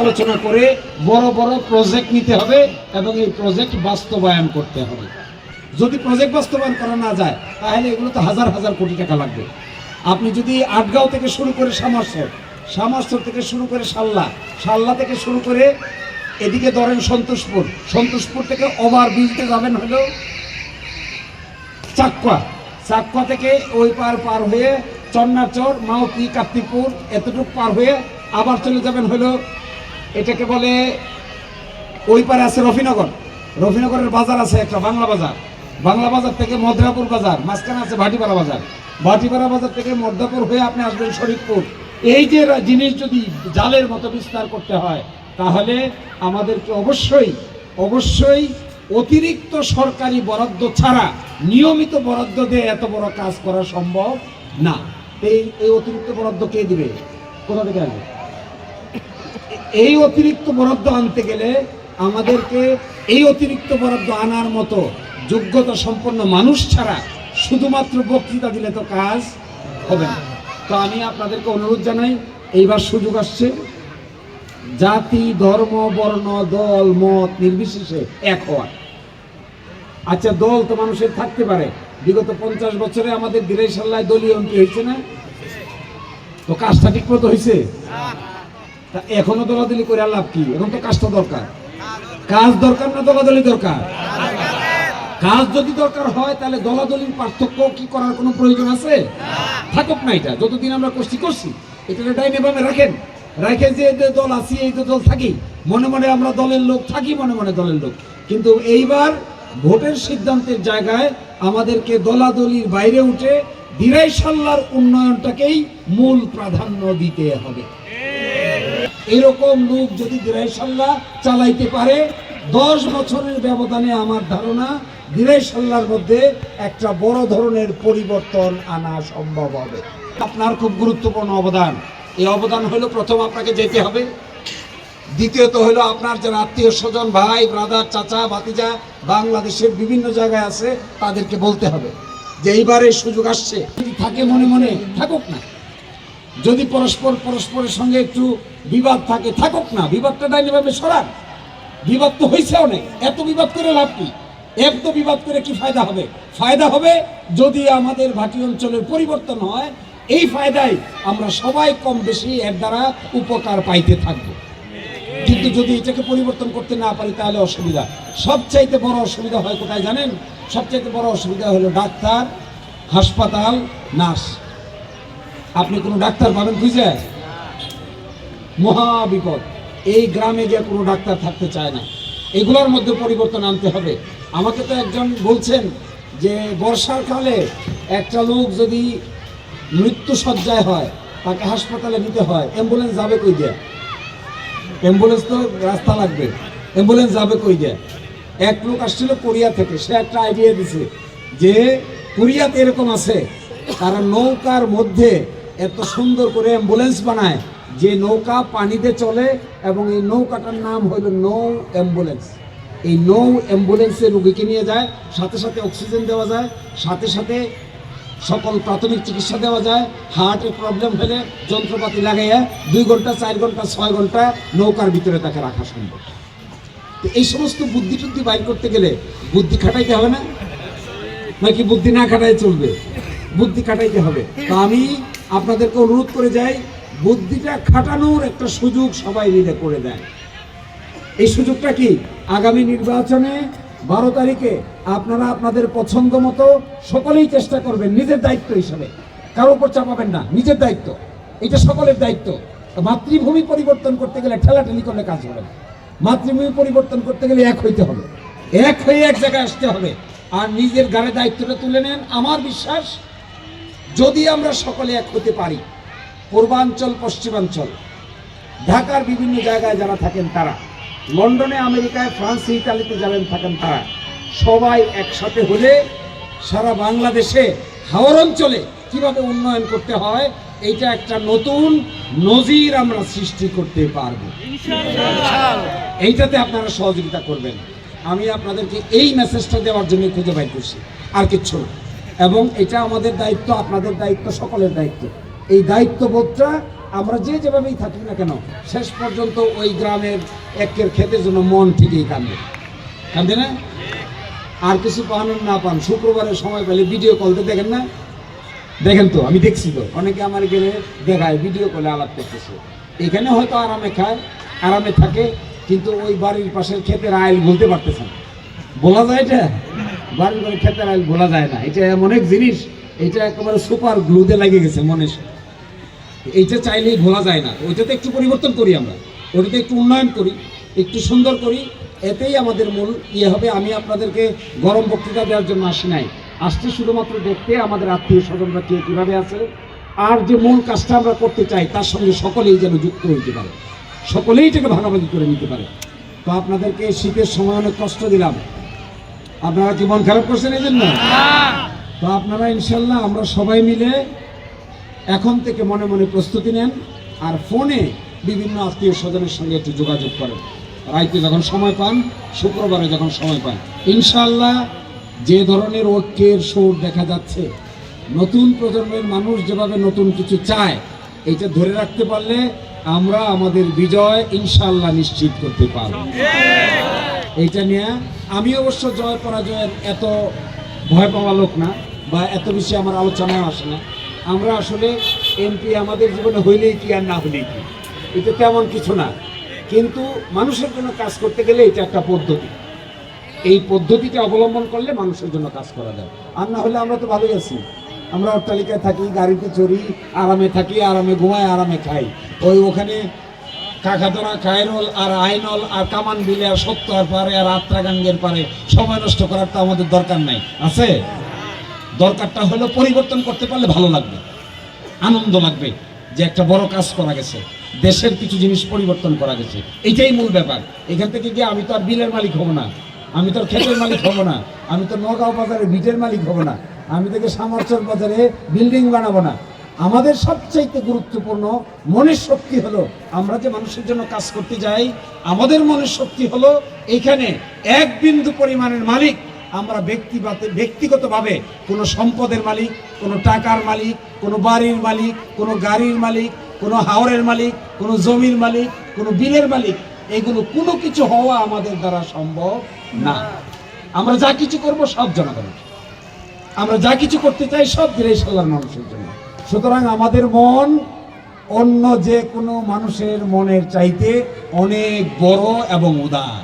আলোচনা করে বড় বড় প্রজেক্ট নিতে হবে এবং এই প্রজেক্ট বাস্তবায়ন করতে হবে। যদি প্রজেক্ট বাস্তবায়ন করা না যায়, তাহলে এগুলো তো হাজার হাজার কোটি টাকা লাগবে। আপনি যদি আটগাঁও থেকে শুরু করে সামারসর সামারসর থেকে শুরু করে সাল্লা সাল্লা থেকে শুরু করে এদিকে ধরেন সন্তোষপুর সন্তোষপুর থেকে ওভার ব্রিজতে যাবেন হলো চাকুয়া চাকুয়া থেকে ওই পার পার হয়ে চন্নাচর, মাউতি, কার্তিকপুর এতটুকু পার হয়ে আবার চলে যাবেন হলো এটাকে বলে ওই পারে আছে রফিনগর। রফিনগরের বাজার আছে একটা বাংলা বাজার। বাংলা বাজার থেকে মদ্রাপুর বাজার, মাঝখানে আছে ভাটিপাড়া বাজার। ভাটিপাড়া বাজার থেকে মদ্রাপুর হয়ে আপনি আসবেন শরীফপুর। এই যে জিনিস যদি জালের মতো বিস্তার করতে হয়, তাহলে আমাদেরকে অবশ্যই অবশ্যই অতিরিক্ত সরকারি বরাদ্দ ছাড়া, নিয়মিত বরাদ্দ দিয়ে এত বড় কাজ করা সম্ভব না। এই এই অতিরিক্ত বরাদ্দ কে দিবে? কোথা থেকে আসবে? এই অতিরিক্ত বরাদ্দ আনতে গেলে আমাদেরকে এই অতিরিক্ত বরাদ্দ আনার মতো যোগ্যতা সম্পন্ন মানুষ ছাড়া শুধুমাত্র বক্তৃতা দিলে তো কাজ হবে না। তো আমি আপনাদেরকে অনুরোধ জানাই, এইবার সুযোগ আসছে। জাতি, ধর্ম, বর্ণ, দল, মত নির্বিশেষে এক হওয়ার আচ্ছা দল তো মানুষের থাকতে পারে। বিগত পঞ্চাশ বছরে আমাদের দিরাই সাল্লায় দলীয় হয়েছে না? তো কাজটা ঠিক মতো হয়েছে? তা এখনও দলাদলি করে লাভ কি? এখন তো কাজটা দরকার। কাজ দরকার না দলাদলি দরকার? কাজ যদি দরকার হয়, তাহলে দলাদলির পার্থক্য কি করার কোনো প্রয়োজন আছে? থাকুক না এটা, যতদিন আমরা করছি করছি, এটা ডাইনে বামে রাখেন। রাখে যে দল আছি, এই যে দল থাকি। মনে মনে আমরা দলের লোক থাকি, মনে মনে দলের লোক। কিন্তু এইবার ভোটের সিদ্ধান্তের জায়গায় আমাদেরকে দলাদলির বাইরে উঠে দিরাই সাল্লার উন্নয়নটাকেই মূল প্রাধান্য দিতে হবে। এরকম লোক যদি দিরাইশাল্লাহ চালাইতে পারে, দশ বছরের ব্যবধানে আমার ধারণা দিরাইশাল্লার মধ্যে একটা বড় ধরনের পরিবর্তন আনা সম্ভব হবে। আপনার খুব গুরুত্বপূর্ণ অবদান। এই অবদান হলো প্রথম আপনাকে যেতে হবে। দ্বিতীয়ত হলো আপনার যারা আত্মীয় স্বজন, ভাই ব্রাদার চাচা, ভাতিজা বাংলাদেশের বিভিন্ন জায়গায় আছে, তাদেরকে বলতে হবে যে এইবারে সুযোগ আসছে। থাকে মনে মনে, থাকুক না। যদি পরস্পর পরস্পরের সঙ্গে একটু বিবাদ থাকে, থাকুক না, বিবাদটা ডাইনিভাবে সরান। বিবাদ তো হয়েছে অনেক এত বিবাদ করে লাভ কি? এত বিবাদ করে কি ফায়দা হবে? ফায়দা হবে যদি আমাদের ভাটি অঞ্চলের পরিবর্তন হয়, এই ফায়দায় আমরা সবাই কম বেশি এর দ্বারা উপকার পাইতে থাকব। কিন্তু যদি এটাকে পরিবর্তন করতে না পারি, তাহলে অসুবিধা। সবচাইতে বড় অসুবিধা হয় কোথায় জানেন? সবচাইতে বড় অসুবিধা হলো ডাক্তার, হাসপাতাল, নার্স। আপনি কোনো ডাক্তার পাবেন খুঁজে? মহা বিপদ। এই গ্রামে গিয়ে কোনো ডাক্তার থাকতে চায় না। এগুলোর মধ্যে পরিবর্তন আনতে হবে। আমাকে তো একজন বলছেন যে, বর্ষার কালে একটা লোক যদি মৃত্যু সজ্জায় হয়, তাকে হাসপাতালে নিতে হয়, অ্যাম্বুলেন্স যাবে কই দিয়ে অ্যাম্বুলেন্স তো রাস্তা লাগবে। অ্যাম্বুলেন্স যাবে কই দিয়ে এক লোক আসছিল কোরিয়া থেকে, সে একটা আইডিয়া দিছে যে, কোরিয়াতে এরকম আছে, তারা নৌকার মধ্যে এত সুন্দর করে অ্যাম্বুলেন্স বানায় যে নৌকা পানিতে চলে এবং এই নৌকাটার নাম হইল নৌ অ্যাম্বুলেন্স। এই নৌ অ্যাম্বুলেন্সে রুগীকে নিয়ে যায়, সাথে সাথে অক্সিজেন দেওয়া যায়, সাথে সাথে সকল প্রাথমিক চিকিৎসা দেওয়া যায় হার্টের প্রবলেম হলে যন্ত্রপাতি লাগাইয়া দুই ঘণ্টা, চার ঘণ্টা, ছয় ঘণ্টা নৌকার ভিতরে তাকে রাখা সম্ভব। তো এই সমস্ত বুদ্ধি টুদ্ধি বাইর করতে গেলে বুদ্ধি খাটাইতে হবে না? নাকি বুদ্ধি না খাটাই চলবে? বুদ্ধি খাটাইতে হবে। তো আমি আপনাদেরকে অনুরোধ করে যাই, বুদ্ধিটা খাটানোর একটা সুযোগ সবাই মিলে করে দেয়। এই সুযোগটা কি? আগামী নির্বাচনে বারো তারিখে আপনারা আপনাদের পছন্দ মতো সকলেই চেষ্টা করবেন নিজের দায়িত্ব হিসাবে। কারও উপর চাপাবেন না, নিজের দায়িত্ব। এটা সকলের দায়িত্ব। মাতৃভূমি পরিবর্তন করতে গেলে ঠেলাঠেলি করলে কাজ হবে না। মাতৃভূমি পরিবর্তন করতে গেলে এক হইতে হবে। এক হয়ে এক জায়গায় আসতে হবে। আর নিজের গাড়ে দায়িত্বটা তুলে নেন। আমার বিশ্বাস যদি আমরা সকলে এক হতে পারি, পূর্বাঞ্চল, পশ্চিমাঞ্চল, ঢাকার বিভিন্ন জায়গায় যারা থাকেন তারা, লন্ডনে, আমেরিকায়, ফ্রান্সে, ইতালিতে যাবেন থাকেন তারা, সবাই একসাথে হলে সারা বাংলাদেশে, হাওর অঞ্চলে কীভাবে উন্নয়ন করতে হয়, এইটা একটা নতুন নজির আমরা সৃষ্টি করতে পারব। এইটাতে আপনারা সহযোগিতা করবেন। আমি আপনাদেরকে এই মেসেজটা দেওয়ার জন্য খুঁজে বাইর করছি। আর কিচ্ছু না। এবং এটা আমাদের দায়িত্ব, আপনাদের দায়িত্ব, সকলের দায়িত্ব। এই দায়িত্ববোধটা আমরা যে যেভাবেই থাকি না কেন, শেষ পর্যন্ত ওই গ্রামের একের ক্ষেতের জন্য মন ঠিকই কান্দে। কান্দে না? আর কিছু পান না পান, শুক্রবারের সময় পেলে ভিডিও কলতে দেখেন না? দেখেন তো, আমি দেখছি তো। অনেকে আমার গেলে দেখায় ভিডিও কলে আলাপ করতেছে। এখানে হয়তো আরামে খায়, আরামে থাকে, কিন্তু ওই বাড়ির পাশের ক্ষেতের আইল বলতে পারতেছে না। বলা যায় এটা? বাড়ির বাড়ির ক্ষেতের আইল বলা যায় না। এটা এমন এক জিনিস, এটা একেবারে সুপার গ্লুতে লেগে গেছে মনে এইটা চাইলেই ভোলা যায় না। ওইটাতে একটু পরিবর্তন করি আমরা। ওটাতে একটু উন্নয়ন করি, একটু সুন্দর করি। এতেই আমাদের মূল ইয়ে হবে। আমি আপনাদেরকে গরম বক্তৃতা দেওয়ার জন্য আসি নাই। আসছি শুধুমাত্র দেখতে আমাদের আত্মীয় স্বজনরা কে কীভাবে আছে। আর যে মূল কাজটা আমরা করতে চাই, তার সঙ্গে সকলেই যেন যুক্ত হইতে পারে। সকলেই এটাকে ভাগাভাগি করে নিতে পারে। তো আপনাদেরকে শীতের সময় অনেক কষ্ট দিলাম। আপনারা কি মন খারাপ করছেন এই জন্য? তো আপনারা ইনশাল্লাহ আমরা সবাই মিলে এখন থেকে মনে মনে প্রস্তুতি নেন আর ফোনে বিভিন্ন আত্মীয় স্বজনের সঙ্গে একটু যোগাযোগ করেন। রাইতে যখন সময় পান শুক্রবারে যখন সময় পান। ইনশাল্লাহ যে ধরনের ঐক্যের সুর দেখা যাচ্ছে নতুন প্রজন্মের মানুষ যেভাবে নতুন কিছু চায় এটা ধরে রাখতে পারলে আমরা আমাদের বিজয় ইনশাল্লাহ নিশ্চিত করতে পারব। এইটা নিয়ে আমি অবশ্য জয় পরাজয়ের এত ভয় পাওয়া লোক না বা এত বেশি আমার আলোচনায় আসে না। আমরা আসলে এমপি আমাদের জীবনে হইলেই কি আর না হইলেই কি? এটা তেমন কিছু না। কিন্তু মানুষের জন্য কাজ করতে গেলে এটা একটা পদ্ধতি। এই পদ্ধতিটা অবলম্বন করলে মানুষের জন্য কাজ করা যায়। আর না হলে আমরা তো ভালোই আছি। আমরা অট্টালিকায় থাকি, গাড়িতে চড়ি, আরামে থাকি, আরামে ঘুমাই, আরামে খাই। ওই ওখানে কাকাতরা কায়রল আর আইনল আর কামান বিলে আর সত্তর পারে আর আত্রাগাঙ্গের পারে সময় নষ্ট করার তো আমাদের দরকার নাই। আছে? দরকারটা হলো পরিবর্তন করতে পারলে ভালো লাগবে, আনন্দ লাগবে যে একটা বড় কাজ করা গেছে, দেশের কিছু জিনিস পরিবর্তন করা গেছে। এইটাই মূল ব্যাপার। এখান থেকে গিয়ে আমি তো আর বিলের মালিক হব না, আমি তো আর ক্ষেতের মালিক হব না, আমি তো নগাঁও বাজারে বিটের মালিক হব না, আমি থেকে সামারচর বাজারে বিল্ডিং বানাবো না। আমাদের সবচাইতে গুরুত্বপূর্ণ মনের শক্তি হলো আমরা যে মানুষের জন্য কাজ করতে যাই, আমাদের মনের শক্তি হলো এখানে এক বিন্দু পরিমাণের মালিক। আমরা ব্যক্তিগত ব্যক্তিগতভাবে কোনো সম্পদের মালিক, কোনো টাকার মালিক, কোনো বাড়ির মালিক, কোনো গাড়ির মালিক, কোনো হাওরের মালিক, কোনো জমির মালিক, কোনো বিলের মালিক, এগুলো কোনো কিছু হওয়া আমাদের দ্বারা সম্ভব না। আমরা যা কিছু করব সব জনগণের। আমরা যা কিছু করতে চাই সব দিলে সাল্লার মানুষের জন্য। সুতরাং আমাদের মন অন্য যে কোনো মানুষের মনের চাইতে অনেক বড় এবং উদার।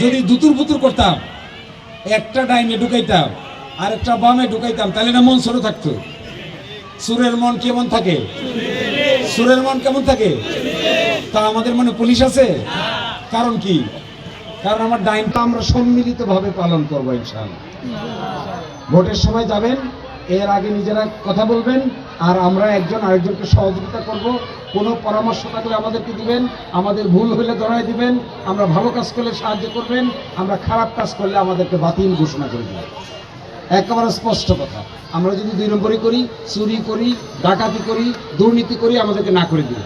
যদি দুতুর পুতুর করতাম, একটা ডাইনে ঢুকাইতাম আর একটা বামে ঢুকাইতাম, তাহলে না মন ছোট থাকতো? সুরের মন কেমন থাকে? সুরের মন কেমন থাকে? তা আমাদের মনে পুলিশ আছে? কারণ কি? কারণ আমার ডাইনটা আমরা সম্মিলিতভাবে পালন করব ইনশাআল্লাহ। ভোটের সময় যাবেন, এর আগে নিজেরা কথা বলবেন আর আমরা একজন আরেকজনকে সহযোগিতা করব। কোনো পরামর্শ থাকলে আমাদেরকে দিবেন, আমাদের ভুল হলে ধরাই দিবেন, আমরা ভালো কাজ করলে সাহায্য করবেন, আমরা খারাপ কাজ করলে আমাদেরকে বাতিল ঘোষণা করে দিবেন। একেবারে স্পষ্ট কথা। আমরা যদি দুই নম্বরই করি, চুরি করি, ডাকাতি করি, দুর্নীতি করি, আমাদেরকে না করে দিবে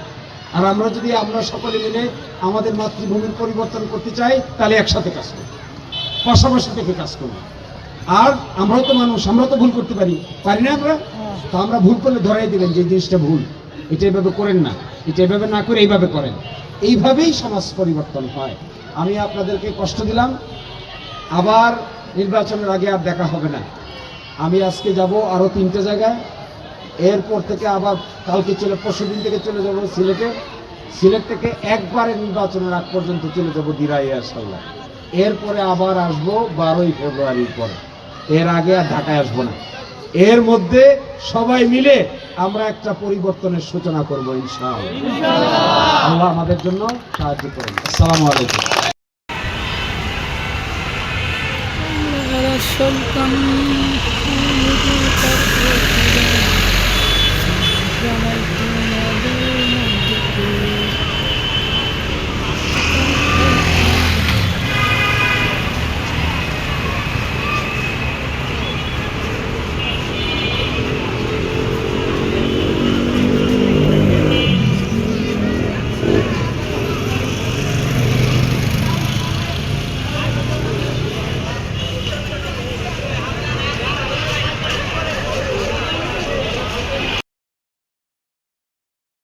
আর আমরা যদি আমরা সকলে মিলে আমাদের মাতৃভূমির পরিবর্তন করতে চাই, তাহলে একসাথে কাজ করব। পাশাপাশি থেকে কাজ করব। আর আমরাও তো মানুষ, আমরাও তো ভুল করতে পারি। পারি না আমরা? তো আমরা ভুল করলে ধরাই দিবেন যে জিনিসটা ভুল। এটা এভাবে করেন না। এটা এভাবে না করে এইভাবে করেন। এইভাবেই সমাজ পরিবর্তন হয়। আমি আপনাদেরকে কষ্ট দিলাম। আবার নির্বাচনের আগে আর দেখা হবে না। আমি আজকে যাব আরও তিনটে জায়গায়। এরপর থেকে আবার কালকে চলে পরশু দিন থেকে চলে যাব সিলেটে। সিলেট থেকে একবারে নির্বাচনের আগ পর্যন্ত চলে যাব দিরাই আসাল্লাহ এরপরে আবার আসব বারোই ফেব্রুয়ারির পরে। এর আগে আর ঢাকায় আসব না। এর মধ্যে সবাই মিলে আমরা একটা পরিবর্তনের সূচনা করব ইনশাআল্লাহ। আল্লাহ আমাদের জন্য সাহায্য করুন। আসসালামু আলাইকুম।